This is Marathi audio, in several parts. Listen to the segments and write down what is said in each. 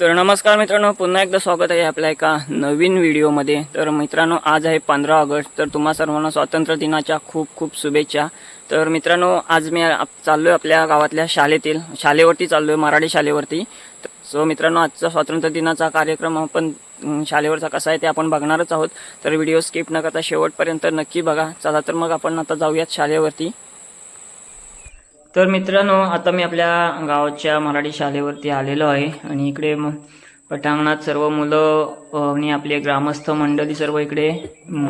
तर नमस्कार मित्रांनो पुन्हा एकदा स्वागत आहे आपल्या एका नवीन व्हिडिओमध्ये. तर मित्रांनो आज आहे पंधरा ऑगस्ट तर तुम्हा सर्वांना स्वातंत्र्य दिनाच्या खूप खूप शुभेच्छा. तर मित्रांनो आज मी आप- चाललोय आपल्या गावातल्या शाळेतील शाळेवरती चाललोय मराठी शाळेवरती. सो मित्रांनो आजचा स्वातंत्र्य दिनाचा कार्यक्रम आपण शालेवरचा शाळेवरचा कसा आहे ते आपण बघणारच आहोत. तर व्हिडिओ स्किप न करता शेवटपर्यंत नक्की बघा. चला तर मग आपण आता जाऊयात शाळेवरती. तर मित्रांनो आता मी आपल्या गावाच्या मराठी शाळेवरती आलेलो आहे आणि इकडे पटांगणात सर्व मुलं आणि आपले ग्रामस्थ मंडळी सर्व इकडे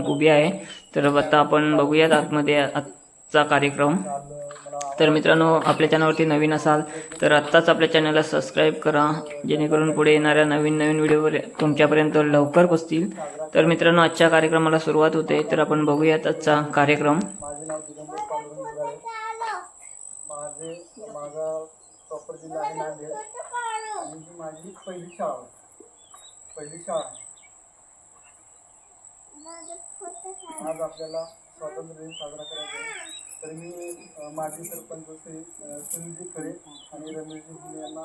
उभी आहे. तर आता आपण बघूयात आतमध्ये आजचा कार्यक्रम. तर मित्रांनो आपल्या चॅनलवरती नवीन असाल तर आत्ताच आपल्या चॅनलला सबस्क्राईब करा जेणेकरून पुढे येणाऱ्या नवीन नवीन व्हिडिओवर तुमच्यापर्यंत लवकर पोचतील. तर मित्रांनो आजच्या कार्यक्रमाला सुरुवात होते तर आपण बघूयात आजचा कार्यक्रम माझे नाव दिगंबर पांडुरंग दुधाळे माझे माझा प्रॉपर जिल्हा आहे नांदेड आणि ही माझी पहिली शाळा पहिली शाळा आहे. आज आपल्याला स्वातंत्र्य दिन साजरा करायचा आहे तर मी माजी सरपंच श्री सुनीलजी खरे आणि रमेशजी भुले यांना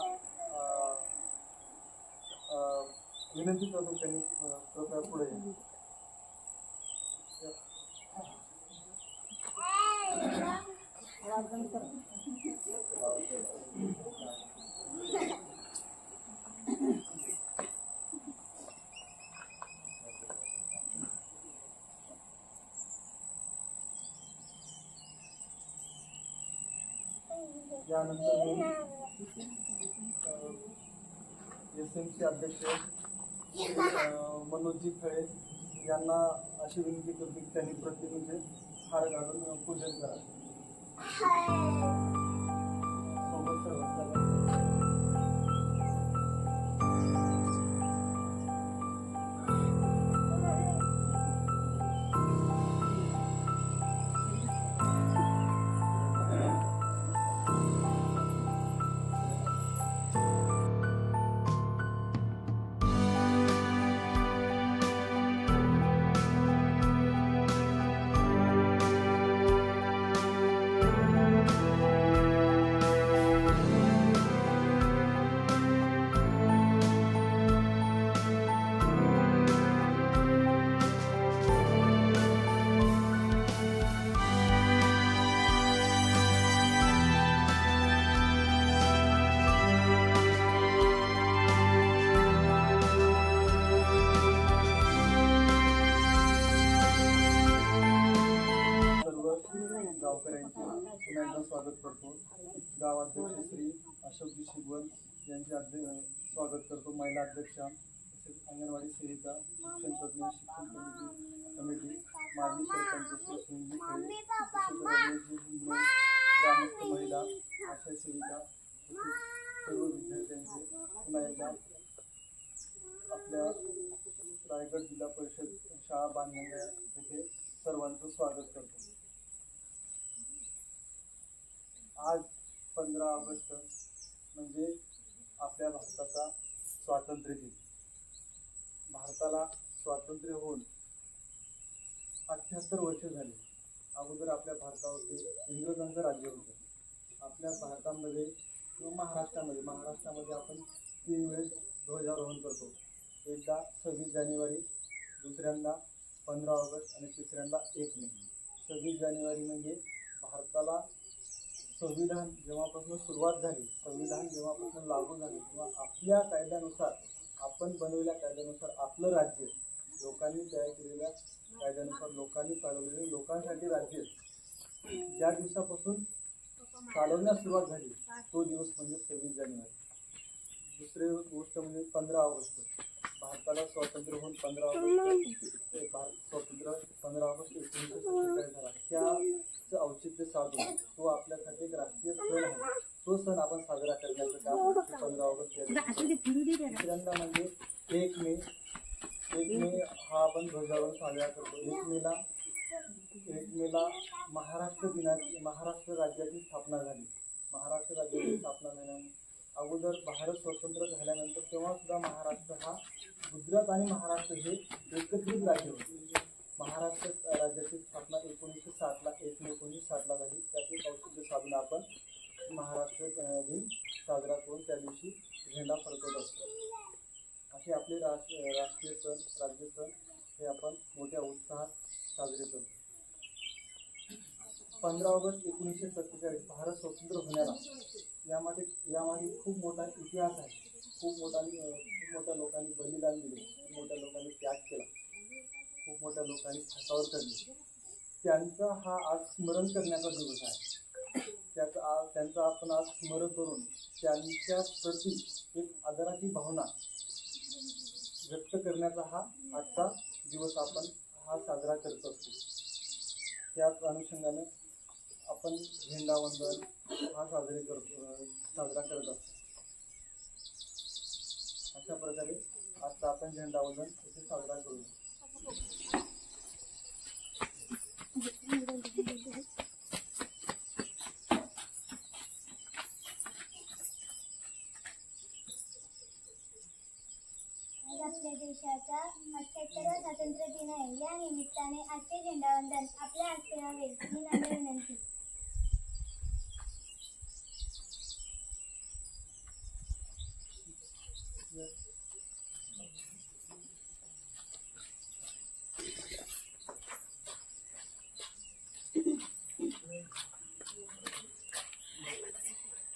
विनंती करतो त्यांनी कृपया पुढे यावे. मी एस एम सी अध्यक्ष अ, मनोजजी खळे यांना अशी विनंती करतो की त्यांनी प्रतिनिधी हार घालून पूजन करा. for स्वातंत्र्य दिन भारताला स्वातंत्र्य होऊन अठ्ठ्याहत्तर वर्ष झाली. अगोदर आपल्या भारतावरती इंग्रजांचं राज्य होतं. आपल्या भारतामध्ये किंवा महाराष्ट्रामध्ये महाराष्ट्रामध्ये आपण तीन वेळेस ध्वजारोहण करतो. एकदा सव्वीस जानेवारी दुसऱ्यांदा पंधरा ऑगस्ट आणि तिसऱ्यांदा एक मे. सव्वीस जानेवारी म्हणजे भारताला संविधान जेव्हापासून सुरुवात झाली संविधान जेव्हापासून लागू झाले किंवा आपल्या कायद्यानुसार आपण बनवलेल्या कायद्यानुसार आपलं राज्य लोकांनी तयार केलेल्या कायद्यानुसार लोकांनी चालवलेले लोकांसाठी राज्य ज्या दिवसापासून चालवण्यास सुरुवात झाली तो दिवस म्हणजे सव्वीस जानेवारी. दुसरी गोष्ट म्हणजे पंधरा ऑगस्ट. भारताला स्वातंत्र्य होऊन पंधरा ऑगस्ट ते भारत स्वातंत्र्य पंधरा ऑगस्ट एकोणीसशे सत्तेचाळीस झाला. त्याचं औचित्य साधून तो आपल्यासाठी एक राष्ट्रीय सण आहे. तो सण आपण साजरा करण्याचं काम पंधरा ऑगस्ट दुसऱ्यांदा म्हणजे एक मे एक मे हा आपण ध्वजारोहण साजरा करतो. एक मेला एक मेला महाराष्ट्र दिनाची महाराष्ट्र राज्याची स्थापना झाली. महाराष्ट्र राज्याची स्थापना झाल्यानंतर अगोदर भारत स्वतंत्र झाल्यानंतर तेव्हा सुद्धा महाराष्ट्र हा गुजरात आणि महाराष्ट्र हे एकत्रित राज्य होते. महाराष्ट्र राज्याची स्थापना एकोणीसशे साठला एक मे एकोणीसशे साठला झाली. त्याचे औचित्य साधून आपण महाराष्ट्र दिन साजरा करून त्या दिवशी झेंडा फडकवत असतो. असे आपले राष्ट्रीय सण राज्य सण हे आपण मोठ्या उत्साहात साजरे करतो. पंधरा ऑगस्ट एकोणीसशे सत्तेचाळीस भारत स्वतंत्र होण्याला यामध्ये यामागे खूप मोठा इतिहास आहे. खूप मोठा खूप मोठ्या लोकांनी बलिदान दिले खूप मोठ्या लोकांनी त्याग केला खूप मोठ्या लोकांनी फासावर करली त्यांचा हा आज स्मरण करण्याचा दिवस आहे. त्याचा आज त्यांचं आपण आज स्मरण करून त्यांच्या प्रती एक आदराची भावना व्यक्त करण्याचा हा आजचा दिवस आपण हा साजरा करत असतो. त्याच अनुषंगाने आपण झेंडावंदन हा साजरे करतो साजरा करत असतो. अशा प्रकारे आजचा आपण झेंडावंदन इथे साजरा करूया आज आपल्या भारताचा अठ्ठ्याहत्तरावा स्वातंत्र्य दिन आहे. या निमित्ताने आजचे झेंडावंदन आपल्या हस्ते व्हावे ही नम्र विनंती.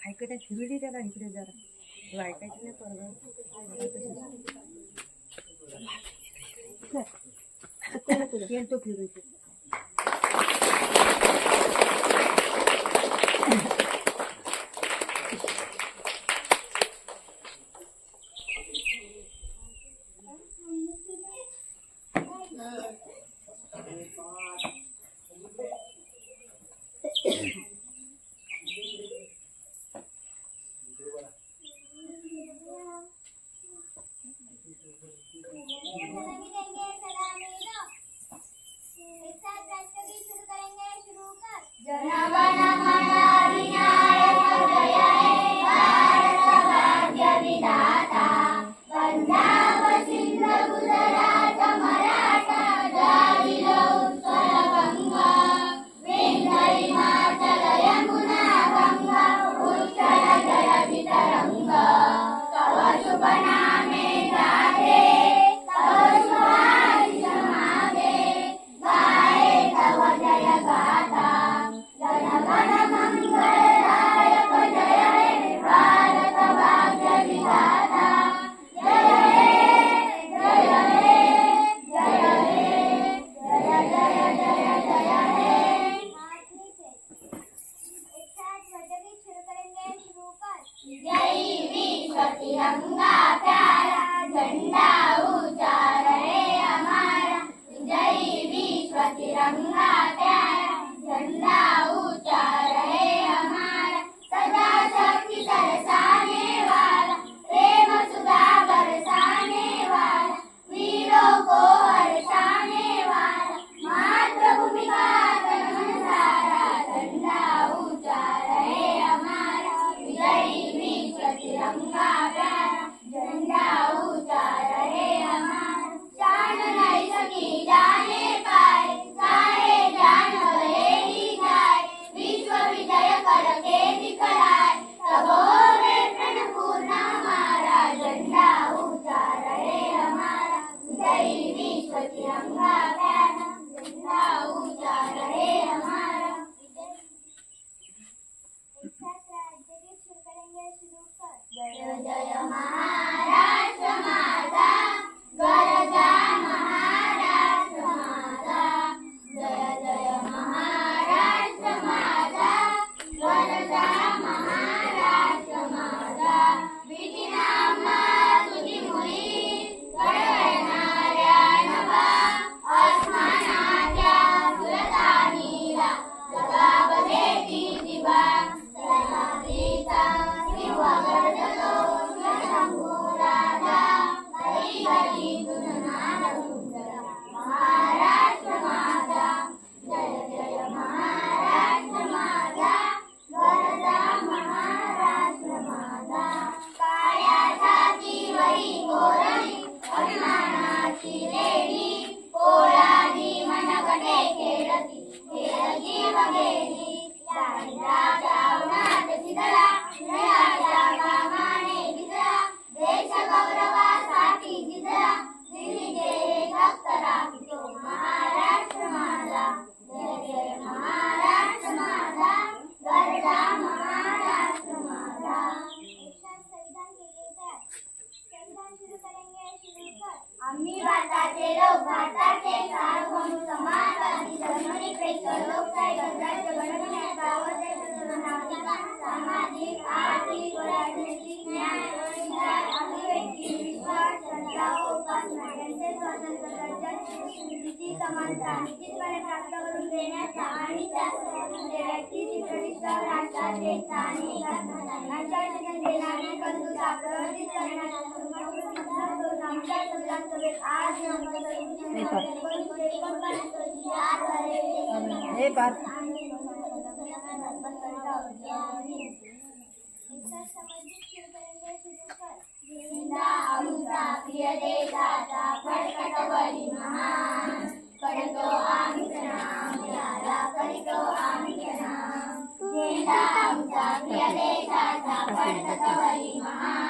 ऐकत फिरू दे त्याला इकडे जरा. तू ऐकायचं नाही परवा येईल तो फिरू दे. कर एक करण्याचा आणि आमचा प्रिय देशाचा फडकटवली महान. पडतो झेंडा आमचा प्रिय देशाचा फडकटवली महान करतो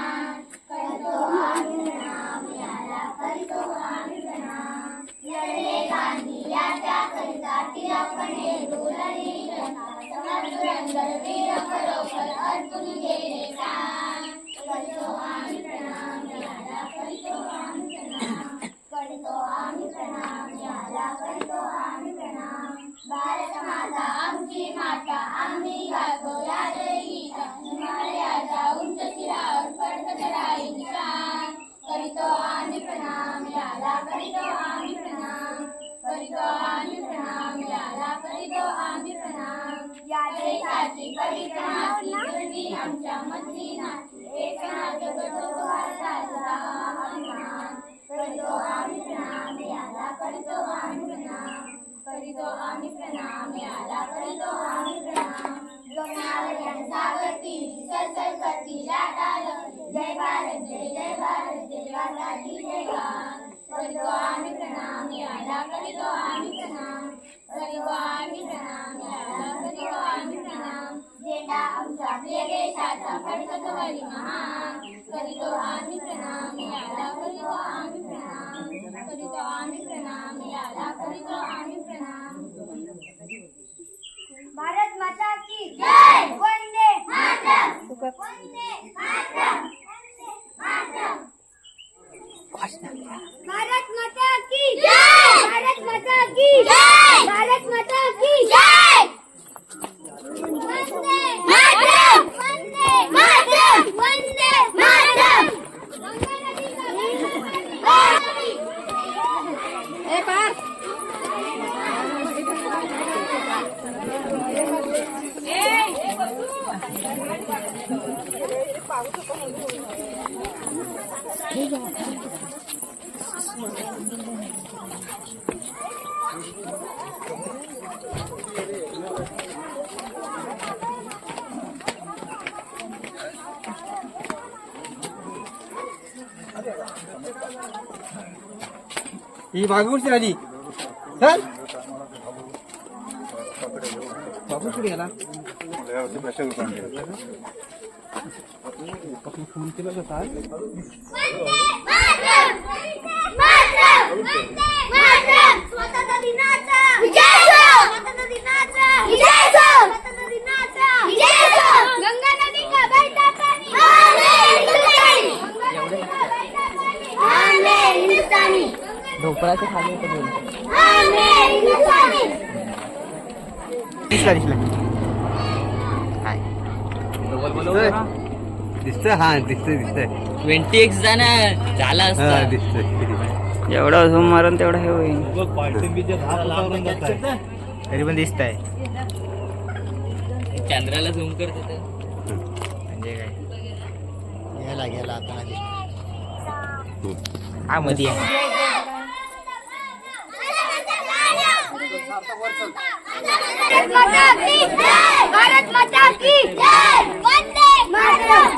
फडकत महान करीतो आम्ही प्रणाम याला करीतो आम्ही प्रणाम करीतो आम्ही प्रणाम याला करीतो आम्ही प्रणाम भारत माता की जय। वंदे वंदे मातरम। वंदे मातरम। भारत माता की जय। भारत माता की जय। भारत माता की जय वंदे मातरम वंदे मातरम वंदे मातरम गंगा नदी का हे पाच ही मागूरची आली चल बाबू कुठे गेला फोन केला काय हिंदुस्तानी ढोपळाच्या खाली होतं दिसला दिसला दिसतंय? हा दिसतंय दिसतंय. ट्वेंटी एक्स जाणार झाला हा असता. दिसतंय. जेवढा झूम मारून तेवढा हे होईल. तरी पण दिसत आहे चंद्राला झूम करत म्हणजे काय? गेला गेला आता हा मध्ये आहे. भारत माता की जय! भारत माता की जय! वंदे मातरम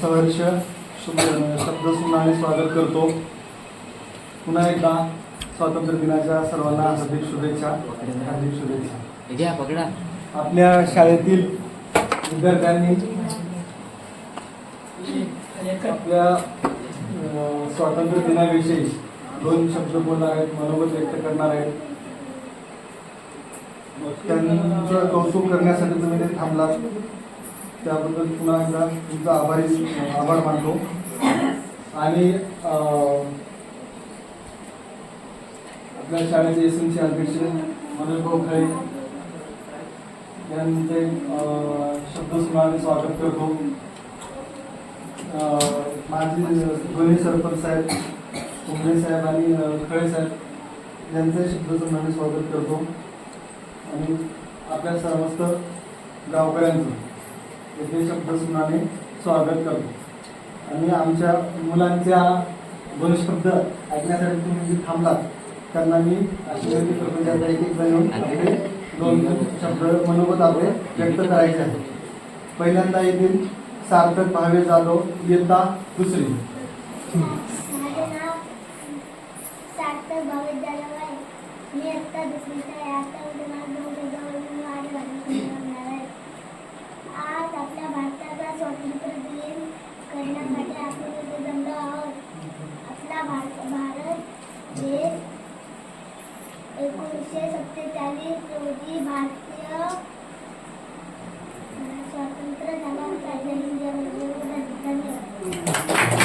सहर्ष शुभ शब्द सुनाने स्वागत करतो. पुन्हा एकदा स्वातंत्र्य दिनाच्या सर्वांना हार्दिक शुभेच्छा. हार्दिक शुभेच्छा. आपल्या शाळेतील विद्यार्थ्यांनी आपल्या स्वातंत्र्य दिनाविषयी दोन शब्द बोलणार आहेत मनोगत व्यक्त करणार आहेत. त्यांचं कौतुक करण्यासाठी तुम्ही ते थांबलात. त्याबद्दल पुन्हा एकदा तुमचा आभारी आभार मानतो. आणि आपल्या शाळेचे एस एम सी अध्यक्ष मनोज भाऊ खळे यांचे अं, शब्द स्वागत करतो. माझे दोन्ही सरपंच साहेब कुंबळे साहेब आणि खळे साहेब यांचे शब्द सुनाने स्वागत करतो. आणि आपल्या समस्त गावकऱ्यांचं येथे शब्द सुनाने स्वागत करतो. आणि आमच्या मुलांच्या दोन शब्द ऐकण्यासाठी तुम्ही जे थांबलात त्यांना मी आशीर्वादी करतो की एक एक जण येऊन आपले दोन दोन शब्द मनोगत आपले व्यक्त करायचे आहे पहिल्यांदा येथील सार्थक भावे जाधव इयत्ता दुसरी माझं नाव सार्थक भावेश जाधव आहे मी आत्ता दुसरीचा आहे आता उद्या मला दोन शब्दावरून वाढ घालणार आहे आज आपल्या भारताचा स्वातंत्र्य दिन करण्यासाठी आपण इथे जमलो आहोत आपला भारत भारत देश एकोणीसशे सत्तेचाळीस रोजी भारतीय स्वातंत्र्य झाला होता जय हिंद जय भारत. धन्यवाद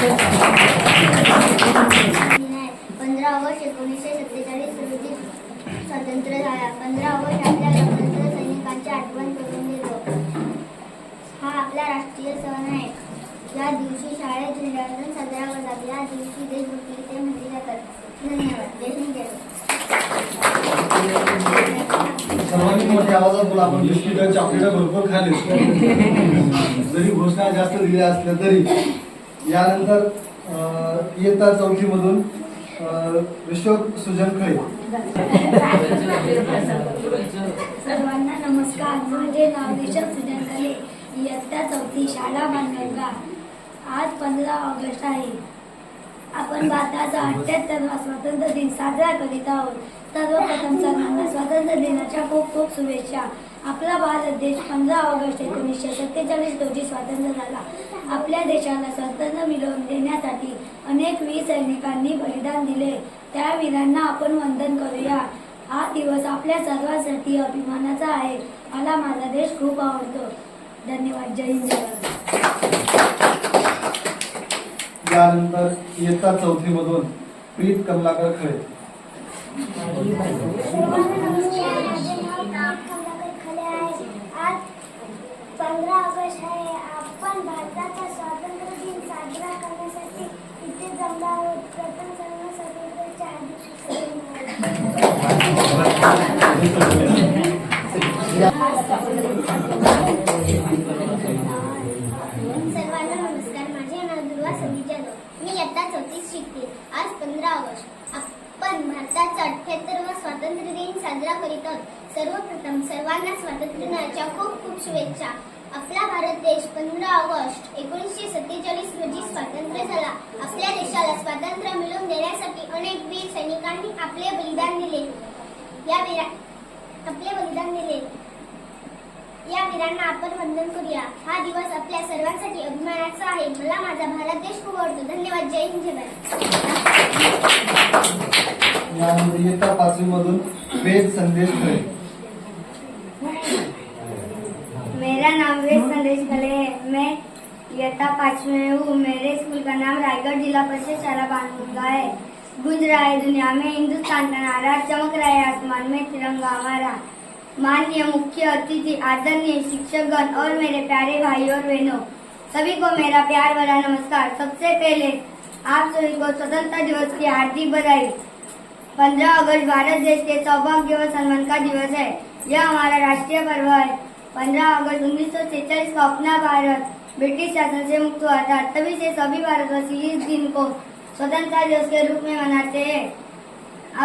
पंधरा ऑगस्ट एकोणीसशे सत्तेचाळीस रोजी स्वातंत्र्य झाला. पंधरा ऑगस्ट आपल्या स्वातंत्र्य सैनिकांची आठवण करून देतो. हा आपला राष्ट्रीय सण आहे. या दिवशी शाळेत झेंडावंदन साजरा करतात या दिवशी जातात. धन्यवाद. जय हिंद सर्वांनी मोठ्या आवाजात बोला. आपण बिस्किट चॉकलेट भरपूर खाले जरी घोषणा जास्त दिल्या असल्या तरी यानंतर इयत्ता चौथीमधून विश्वक सुजन खळे. सर्वांना नमस्कार. माझे नाव रिषभ सुजन खळे. इयत्ता चौथी शाळा बांधवगा आज पंधरा ऑगस्ट आहे. आपण भारताचा अठ्ठ्याहत्तरवा स्वातंत्र्य दिन साजरा करीत आहोत. सर्वप्रथम सर्वांना स्वातंत्र्य दिनाच्या खूप खूप शुभेच्छा. आपला भारत देश पंधरा ऑगस्ट एकोणीसशे सत्तेचाळीस रोजी स्वातंत्र्य झाला. आपल्या देशाला स्वातंत्र्य मिळवून देण्यासाठी अनेक वीर सैनिकांनी बलिदान दिले. त्या वीरांना आपण वंदन करूया. हा दिवस आपल्या सर्वांसाठी अभिमानाचा आहे. मला माझा देश खूप आवडतो. धन्यवाद. जय हिंद. यानंतर इयत्ता चौथीमधून प्रीत कमलाकर खळे. आज पंधरा ऑगस्ट आहे आपण भारताचा स्वातंत्र्य दिन साजरा करण्यासाठी इथे जमलो आहोत प्रथम सर्व स्वातंत्र्याच्या सर्वांना नमस्कार माझे नाव दुर्वा सदी जाधव मी इयत्ता चौथीत शिकते आज पंधरा ऑगस्ट आपण भारताचा अठ्याहत्तरवा स्वातंत्र्य दिन साजरा करीत आहोत सर्वप्रथम सर्वांना स्वातंत्र्य दिनाच्या खूप खूप शुभेच्छा. आपला भारत देश पंधरा ऑगस्ट एकोणीसशे सत्तेचाळीस रोजी स्वातंत्र्य झाला. आपल्या देशाला स्वातंत्र्य मिळवून देण्यासाठी अनेक वीर सैनिकांनी आपले बलिदान दिले. या वीरा आपले बलिदान दिले. या वीरांना आपण वंदन करूया. हा दिवस आपल्या सर्वांसाठी अभिमानाचा आहे. मला माझा भारत देश खूप आवडतो धन्यवाद. जय हिंद. जय भारत. या पाचवी मधून वेद संदेश खळे मेरा नाम वेद संदेश कले है। मैं यथा में हूँ। मेरे स्कूल का नाम रायगढ़ जिला परिषद शाला बानगंगा है। गुंज रहा है दुनिया में, हिंदुस्तान का नारा चमक रहा है आसमान में, तिरंगा हमारा। माननीय मुख्य अतिथि, आदरणीय शिक्षकगण और मेरे प्यारे भाई और बहनों, सभी को मेरा प्यार भरा नमस्कार। सबसे पहले आप सभी को स्वतंत्रता दिवस की हार्दिक बधाई। पंद्रह अगस्त भारत देश के सौभाग्य व सम्मान का दिवस है। यह हमारा राष्ट्रीय पर्व है। पंद्रह अगस्त उन्नीस सौ सैतालीस को अपना भारत ब्रिटिश शासन से मुक्त हुआ था। तभी से सभी भारतवासी इस दिन को स्वतंत्रता दिवस के रूप में मनाते हैं।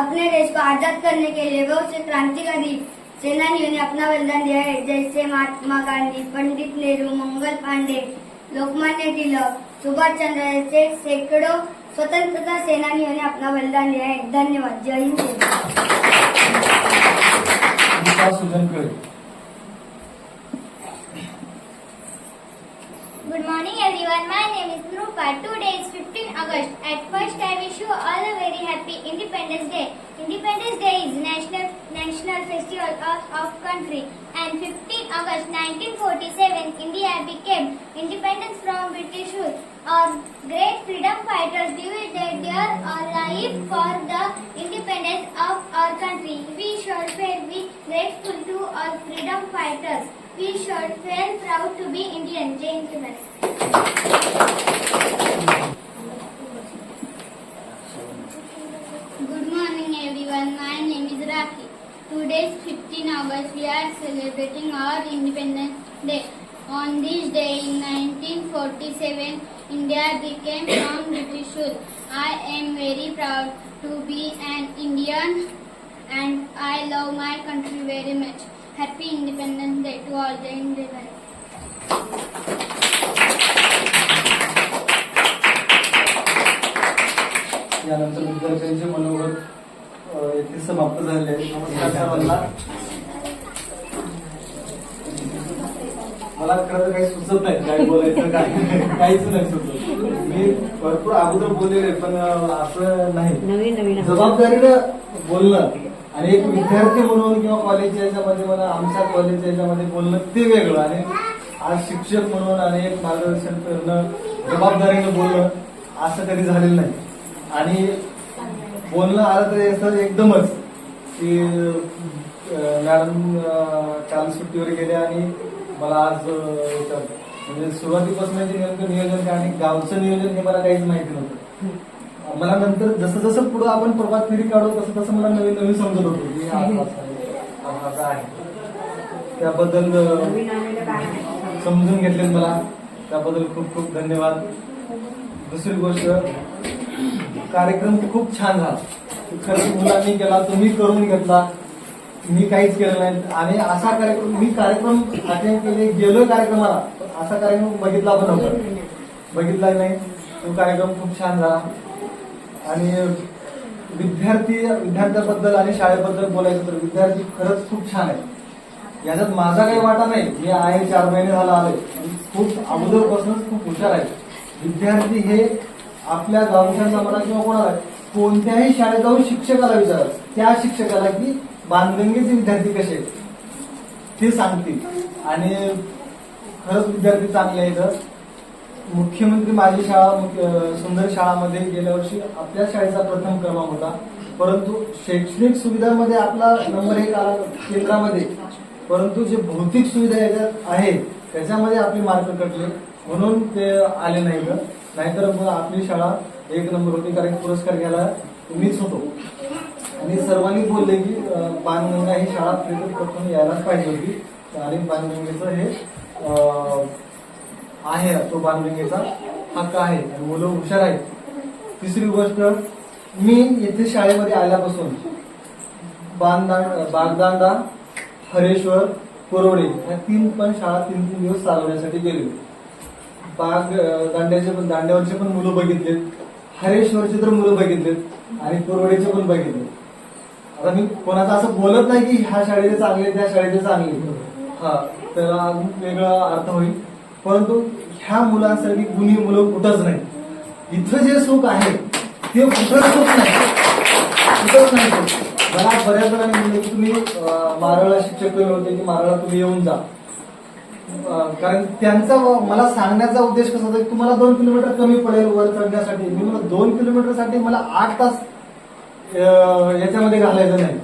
अपने देश को आजाद करने के लिए बहुत से क्रांतिकारी सेनानियों ने अपना बलिदान दिया है। जैसे महात्मा गांधी पंडित नेहरू मंगल पांडे लोकमान्य तिलक सुभाष चंद्र जैसे सैकड़ों स्वतंत्रता सेनानी ने अपना बलिदान दिया है धन्यवाद जय Hind Good morning everyone. My name is Rupa. Today is 15 August. At first I wish you all a very happy Independence Day. Independence Day is national national festival of, of country and 15 August 1947 India became independence from British rule. Our great freedom fighters devoted their life for the independence of our country. We should feel be grateful to our freedom fighters. We should feel proud to be Indian. Bharat. Good morning everyone. My name is Rakhi. Today is 15 August. We are celebrating our Independence Day. On this day in 1947, India became from British rule. I am very proud to be an Indian and I love my country very much. Happy Independence Day to all the Indians. यानंतर विद्यार्थ्यांचे मनोगत येथे समाप्त झाले नमस्कार सर्वांना मला खरं तर काही सुचत नाही काय बोलायचं काय. काहीच नाही सुचत. मी भरपूर अगोदर बोललेले पण असं नाही. जबाबदारीनं बोलणं आणि एक विद्यार्थी म्हणून किंवा कॉलेजच्या याच्यामध्ये मला आमच्या कॉलेजच्या याच्यामध्ये बोलणं ते वेगळं. आणि आज शिक्षक म्हणून आणि एक मार्गदर्शन करणं जबाबदारीनं बोलणं असं कधी झालेलं नाही. आणि बोलणं आलं तर असं एकदमच की मॅडम काल सुट्टीवर गेल्या आणि मला आज म्हणजे सुरुवातीपासून नेमकं नियोजन काय आणि गावचं नियोजन हे मला काहीच माहिती नव्हतं. मला नंतर जसं जसं पुढे आपण प्रभात फेरी काढू तसं तसं मला नवीन नवीन समजत होतं की असं आहे, त्याबद्दल. समजून घेतले मला. त्याबद्दल खूप खूप धन्यवाद. दुसरी गोष्ट कार्यक्रम खूप छान झाला. खरंच मुलांनी केला तुम्ही करून घेतला. मी काहीच केलं नाही. आणि असा कार्यक्रम मी कार्यक्रम अटेंड केले गेलो कार्यक्रमाला. पण असा कार्यक्रम बघितला पण नव्हता. बघितला नाही. तो कार्यक्रम खूप छान झाला. आणि विद्यार्थी विद्यार्थ्याबद्दल आणि शाळेबद्दल बोलायचं तर विद्यार्थी खरंच खूप छान आहे याच्यात माझा काही वाटा नाही. मी आहे चार महिने झाला आले खूप अगोदरपासूनच खूप हुशार आहे. विद्यार्थी हे आपल्या गावच्या समाजात किंवा कोणाला कोणत्याही शाळेत जाऊन शिक्षकाला विचारत त्या शिक्षकाला की बांधगंगेचे विद्यार्थी कसे आहेत? ते सांगतील. आणि खरंच विद्यार्थी चांगले आहेत. मुख्यमंत्री माझी शाळा मुख्य- सुंदर शाळामध्ये गेल्या वर्षी आपल्या शाळेचा प्रथम क्रमांक होता. परंतु शैक्षणिक सुविधांमध्ये आपला नंबर एक आला केंद्रामध्ये. परंतु जे भौतिक सुविधा याच्यात आहेत त्याच्यामध्ये आपले मार्क कटले. म्हणून ते आले नाहीत. नाहीतर मग आपली शाळा एक नंबर होती कारण पुरस्कार घ्यायला मीच होतो. आणि सर्वांनी बोलले की बाणगंगा ही शाळा प्रेरित प्रथम यायलाच पाहिजे होती. आणि बाणगंगेचं हे आहे तो बाणगंगेचा हक्क आहे. आणि मुलं हुशार आहेत. तिसरी गोष्ट मी येथे शाळेमध्ये आल्यापासून बांधदांड बागदांडा हरेश्वर कोरोडे ह्या तीन पण शाळा तीन तीन दिवस चालवण्यासाठी गेले. बाग दांड्याचे पण दांड्यावरचे पण मुलं बघितले हरेश्वरचे तर मुलं बघितलेत. आणि कोरोडेचे पण बघितले आता मी कोणाचं असं बोलत नाही की ह्या शाळेचे चांगले त्या शाळेचे चांगले हा त्याला अजून वेगळा अर्थ होईल. परंतु ह्या मुलांसाठी गुणी मुलं कुठंच नाही. इथं जे सुख आहे ते कुठं सुख नाही. कुठंच नाही मला बऱ्याच जणांनी म्हणलं की तुम्ही मारळा मारळला शिक्षक होते की मारळला तुम्ही येऊन जा. कारण त्यांचा मला सांगण्याचा उद्देश कसा होता की तुम्हाला दोन किलोमीटर कमी पडेल वर चढण्यासाठी. मी मला दोन किलोमीटरसाठी मला आठ तास याच्यामध्ये घालायचं नाही.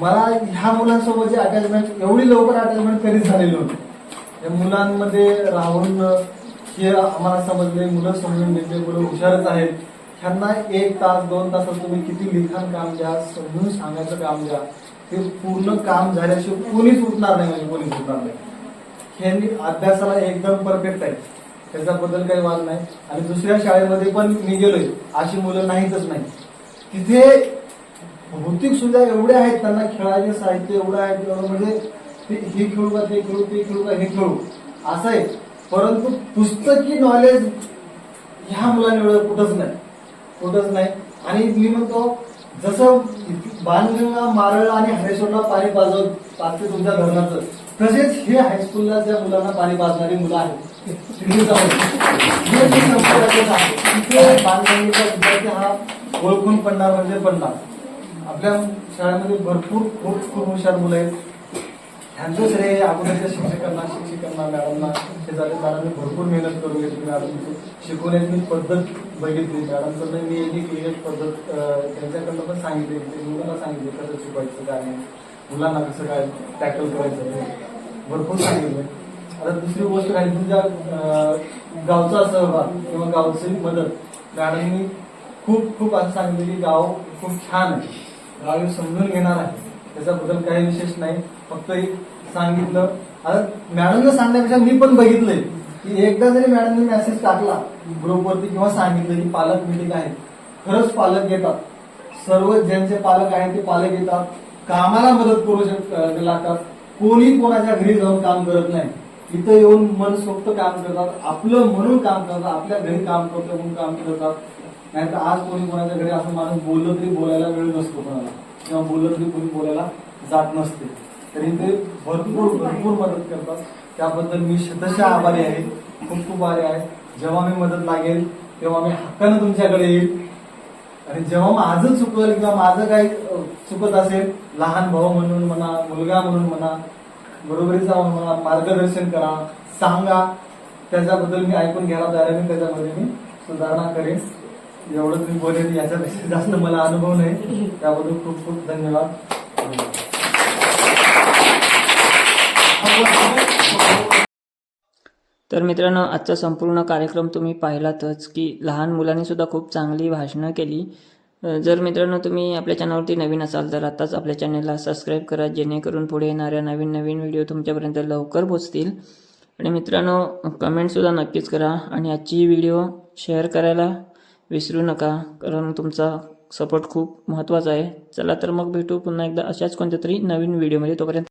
मला ह्या मुलांसोबतची अटॅचमेंट एवढी लवकर अटॅचमेंट कधीच झालेली होती. या मुलांमध्ये राहून हे आम्हाला समजले मुलं समजून घेतले मुलं हुशारच आहेत. ह्यांना एक तास दोन तासात तुम्ही किती लिखाण काम द्या समजून सांगायचं काम द्या ते पूर्ण काम झाल्याशिवाय कोणीच उठणार नाही म्हणजे कोणीच उठणार नाही. हे अभ्यासाला एकदम परफेक्ट आहे. त्याच्याबद्दल काही वाद नाही. आणि दुसऱ्या शाळेमध्ये पण मी गेलोय. अशी मुलं नाहीतच नाही. तिथे भौतिक सुविधा एवढ्या आहेत त्यांना खेळायचे साहित्य एवढं आहे म्हणजे हे खेळू का ते खेळू ते खेळू का हे खेळू. असं आहे. परंतु पुस्तकी नॉलेज ह्या मुलांना एवढं कुठंच नाही. कुठंच नाही. आणि मी म्हणतो जसं बाणगंगा मारळ आणि हरेश्वरला पाणी पाजव पाजते तुमच्या धरणाचं तसेच हे हायस्कूलला ज्या मुलांना पाणी पाजणारी मुलं आहेत हे बाणगंगेचा विद्यार्थी हा ओळखून पडणार म्हणजे पडणार. आपल्या शाळेमध्ये भरपूर खूप खूप हुशार मुलं आहेत. ह्यांचं श्रेय अगोदरच्या शिक्षकांना शिक्षकांना मॅडमना. शेजारीदारांनी भरपूर मेहनत करून घेतली. मॅडम शिकवण्याची पद्धत बघितली. मॅडमकडनं मी एक एक पद्धत त्यांच्याकडनं पण सांगितली. ते मुलांना सांगितले कसं शिकवायचं काय मुलांना कसं काय टॅकल करायचं भरपूर सांगितलं. आता दुसरी गोष्ट काय तुमच्या गावचा सहभाग किंवा गावची मदत. मॅडमनी खूप खूप असं सांगितलं की गाव खूप छान आहे. गाव समजून घेणार आहे. त्याच्याबद्दल काही विशेष नाही. फक्त एक सांगितलं. आता मॅडमनं सांगण्यापेक्षा मी पण बघितलंय की एकदा जरी मॅडमने मेसेज टाकला ग्रुपवरती किंवा सांगितलं की पालक मिटिंग आहे. खरंच पालक येतात सर्व ज्यांचे पालक आहेत ते पालक येतात कामाला मदत करू शक लागतात. कोणी कोणाच्या घरी जाऊन काम करत नाही. इथं येऊन मन मनसोक्त काम करतात. आपलं म्हणून काम करतात. आपल्या घरी काम करतो म्हणून काम करतात. नाहीतर आज कोणी कोणाच्या घरी असं माणूस बोललं तरी बोलायला वेळ नसतो कोणाला. किंवा बोललं तरी कोणी बोलायला जात नसते. तरी ते भरपूर भरपूर मदत करतात. त्याबद्दल मी शतशः आभारी आहे. खूप खूप आभारी आहे. जेव्हा मी मदत लागेल तेव्हा मी हक्कानं तुमच्याकडे येईल. आणि जेव्हा माझं चुकल किंवा माझं काही चुकत असेल लहान भाऊ म्हणून म्हणा मुलगा म्हणून म्हणा बरोबरीचा म्हणा मार्गदर्शन करा सांगा. त्याच्याबद्दल मी ऐकून घ्यायला तयार आहे. त्याच्यामध्ये मी सुधारणा करेन. एवढं तुम्ही बोलेल याच्यापेक्षा जास्त मला अनुभव नाही. त्याबद्दल खूप खूप धन्यवाद. तर मित्रांनो आजचा संपूर्ण कार्यक्रम तुम्ही पाहिलातच की लहान मुलांनी सुद्धा खूप चांगली भाषणं केली. जर मित्रांनो तुम्ही आपल्या चॅनलवरती नवीन असाल तर आत्ताच आपल्या चॅनलला सबस्क्राईब करा जेणेकरून पुढे येणाऱ्या नवीन नवीन व्हिडिओ तुमच्यापर्यंत लवकर पोचतील आणि मित्रांनो कमेंटसुद्धा नक्कीच करा आणि आजची व्हिडिओ शेअर करायला विसरू नका कारण तुमचा सपोर्ट खूप महत्त्वाचा आहे. चला तर मग भेटू पुन्हा एकदा अशाच कोणत्या तरी नवीन व्हिडिओमध्ये तोपर्यंत